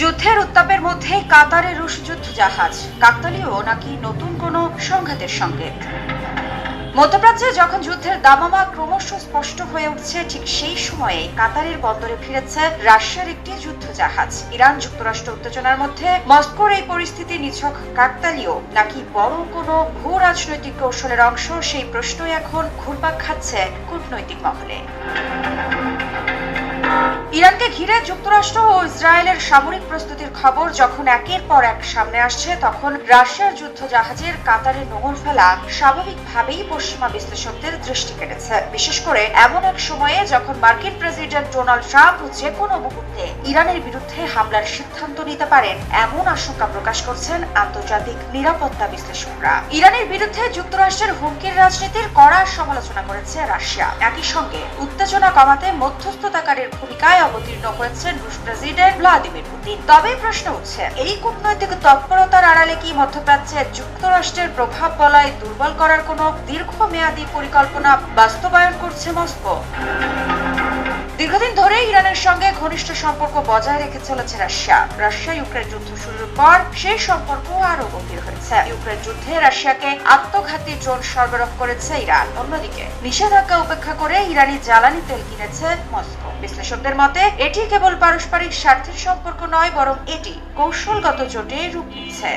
যুদ্ধের উত্তাপের মধ্যে কাতারে রুশ যুদ্ধ জাহাজ কাকতালীয় নাকি নতুন কোনো সংঘাতের সংকেত মধ্যপ্রাচ্যে যখন যুদ্ধের দামামা ক্রমশ স্পষ্ট হয়ে উঠছে, ঠিক সেই সময়ে কাতারের বন্দরে ফিরেছে রাশিয়ার একটি যুদ্ধ জাহাজ ইরান যুক্তরাষ্ট্র উত্তেজনার মধ্যে মস্কোর এই পরিস্থিতি নিছক কাকতালীয়। নাকি বড় কোনো ভূ রাজনৈতিক কৌশলের অংশ? সেই প্রশ্নই এখন ঘুরপাক খাচ্ছে কূটনৈতিক মহলে। ইরানকে ঘিরে যুক্তরাষ্ট্র ও ইসরায়েলের সামরিক প্রস্তুতির খবর যখন একের পর এক সামনে আসছে, তখন রাশিয়ার যুদ্ধ জাহাজের কাতারে নোঙর ফেলা স্বাভাবিকভাবেই পশ্চিমা বিশ্লেষকদের দৃষ্টি কেটেছে বিশেষ করে এমন এক সময়ে যখন মার্কিন প্রেসিডেন্ট ডোনাল্ড ট্রাম্প যে কোনো মুহূর্তে ইরানের বিরুদ্ধে হামলার সিদ্ধান্ত নিতে পারেন, এমন আশঙ্কা প্রকাশ করছেন আন্তর্জাতিক নিরাপত্তা বিশ্লেষকরা। ইরানের বিরুদ্ধে যুক্তরাষ্ট্রের হুমকির রাজনীতির কড়া সমালোচনা করেছে রাশিয়া। একই সঙ্গে উত্তেজনা কমাতে মধ্যস্থতাকারীর ভূমিকায় অবতীর্ণ হয়েছেন রুশ প্রেসিডেন্ট ভ্লাদিমির পুতিন। তবে প্রশ্ন উঠছে, এই কূটনৈতিক তৎপরতার আড়ালে কি মধ্যপ্রাচ্যে যুক্তরাষ্ট্রের প্রভাব বলায় দুর্বল করার কোনো দীর্ঘমেয়াদী পরিকল্পনা বাস্তবায়ন করছে মস্কো? দীর্ঘদিন ধরে ইরানের সঙ্গে ঘনিষ্ঠ সম্পর্ক বজায় রেখে চলেছে রাশিয়া। রাশিয়া ইউক্রেন যুদ্ধ শুরুর পর সেই সম্পর্ক আরও গভীর হয়েছে। ইউক্রেন যুদ্ধে রাশিয়াকে আত্মঘাতী ড্রোন সরবরাহ করেছে ইরান। অন্যদিকে, নিষেধাজ্ঞা উপেক্ষা করে ইরানি জ্বালানি তেল কিনেছে মস্কো। বিশ্লেষকদের মতে, এটি কেবল পারস্পরিক স্বার্থের সম্পর্ক নয়, বরং এটি কৌশলগত জোটে রূপ নিচ্ছে।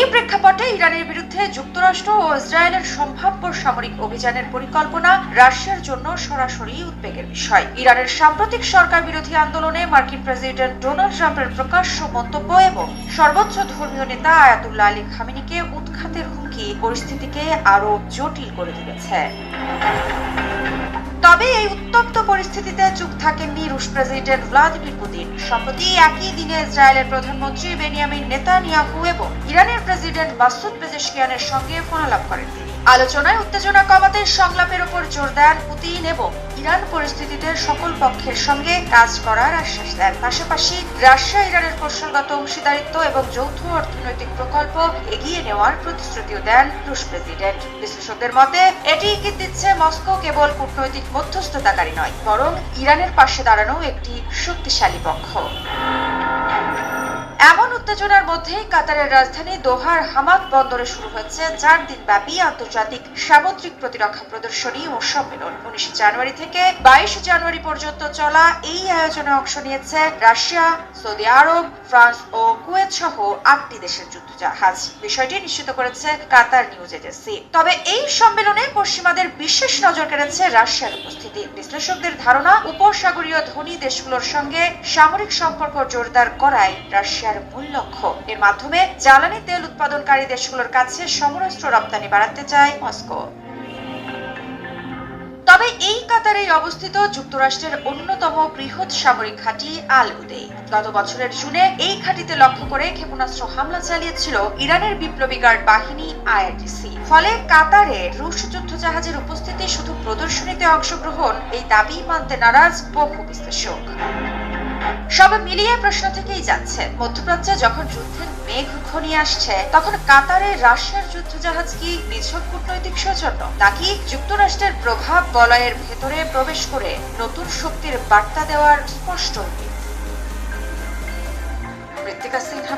এই প্রেক্ষাপটে ইরানের বিরুদ্ধে যুক্তরাষ্ট্র ও ইসরায়েলের সম্ভাব্য সামরিক অভিযানের পরিকল্পনা রাশিয়ার জন্য সরাসরি উদ্বেগের বিষয়। ইরানের সাম্প্রতিক সরকার বিরোধী আন্দোলনে মার্কিন প্রেসিডেন্ট ডোনাল্ড ট্রাম্পের প্রকাশ্য মন্তব্য এবং সর্বোচ্চ ধর্মীয় নেতা আয়াতুল্লাহ আলী খামিনিকে উৎখাতের হুমকি পরিস্থিতিকে আরও জটিল করে তুলেছে। তবে এই উত্তপ্ত পরিস্থিতিতে চুপ থাকেননি রুশ প্রেসিডেন্ট ভ্লাদিমির পুতিন। সম্প্রতি একই দিনে ইসরায়েলের প্রধানমন্ত্রী বেনিয়ামিন নেতানিয়াহু এবং ইরানের প্রেসিডেন্ট মাসুদ পেজেশকিয়ানের সঙ্গে ফোনালাপ করেন তিনি। আলোচনায় উত্তেজনা কমাতে সংলাপের উপর জোর দেন পুতিন এবং ইরান পরিস্থিতিতে সকল পক্ষের সঙ্গে কাজ করার আশ্বাস দেন। পাশাপাশি রাশিয়া, ইরানের কৌশলগত অংশীদারিত্ব এবং যৌথ অর্থনৈতিক প্রকল্প এগিয়ে নেওয়ার প্রতিশ্রুতিও দেন রুশ প্রেসিডেন্ট। বিশ্লেষকদের মতে, এটি ইঙ্গিত দিচ্ছে মস্কো কেবল কূটনৈতিক মধ্যস্থতাকারী নয়, বরং ইরানের পাশে দাঁড়ানো একটি শক্তিশালী পক্ষ। এমন উত্তেজনার মধ্যেই কাতারের রাজধানী দোহার হামাদ বন্দরে শুরু হয়েছে চার দিন ব্যাপী আন্তর্জাতিক সামুদ্রিক প্রতিরক্ষা প্রদর্শনী ও সম্মেলন। উনিশে জানুয়ারি থেকে বাইশ জানুয়ারি পর্যন্ত চলা এই আয়োজনে অংশ নিয়েছে রাশিয়া, সৌদি আরব, ফ্রান্স ও কুয়েত সহ আটটি দেশের যুদ্ধজাহাজ। বিষয়টি নিশ্চিত করেছে কাতার নিউজ এজেন্সি। তবে এই সম্মেলনে পশ্চিমাদের বিশেষ নজর কেড়েছে রাশিয়ার উপস্থিতি। বিশ্লেষকদের ধারণা, উপসাগরীয় ধনী দেশগুলোর সঙ্গে সামরিক সম্পর্ক জোরদার করাই রাশিয়ার মূল লক্ষ্য। এর মাধ্যমে জ্বালানি তেল উৎপাদনকারী দেশগুলোর কাছে সমরাস্ত্র রপ্তানি বাড়াতে চায় মস্কো। তবে এই কাতারেই অবস্থিত যুক্তরাষ্ট্রের অন্যতম বৃহৎ সামরিক ঘাঁটি আল উদে গত বছরের জুনে এই ঘাঁটিতে লক্ষ্য করে ক্ষেপণাস্ত্র হামলা চালিয়েছিল ইরানের বিপ্লবী গার্ড বাহিনী আইআরজিসি ফলে কাতারে রুশ যুদ্ধ জাহাজের উপস্থিতি শুধু প্রদর্শনীতে অংশগ্রহণ, এই দাবি মানতে নারাজ বহু বিশ্লেষক। সব মিলিয়ে প্রশ্ন থেকেই যাচ্ছে, মধ্যপ্রাচ্যে যখন যুদ্ধের মেঘ ঘনিয়ে আসছে, তখন কাতারে রাশিয়ার যুদ্ধজাহাজ কি নিছক কূটনৈতিক সৌজন্য নাকি যুক্তরাষ্ট্রের প্রভাব বলয়ের ভেতরে প্রবেশ করে নতুন শক্তির বার্তা দেওয়ার স্পষ্ট? মৃত্তিকা সিনহা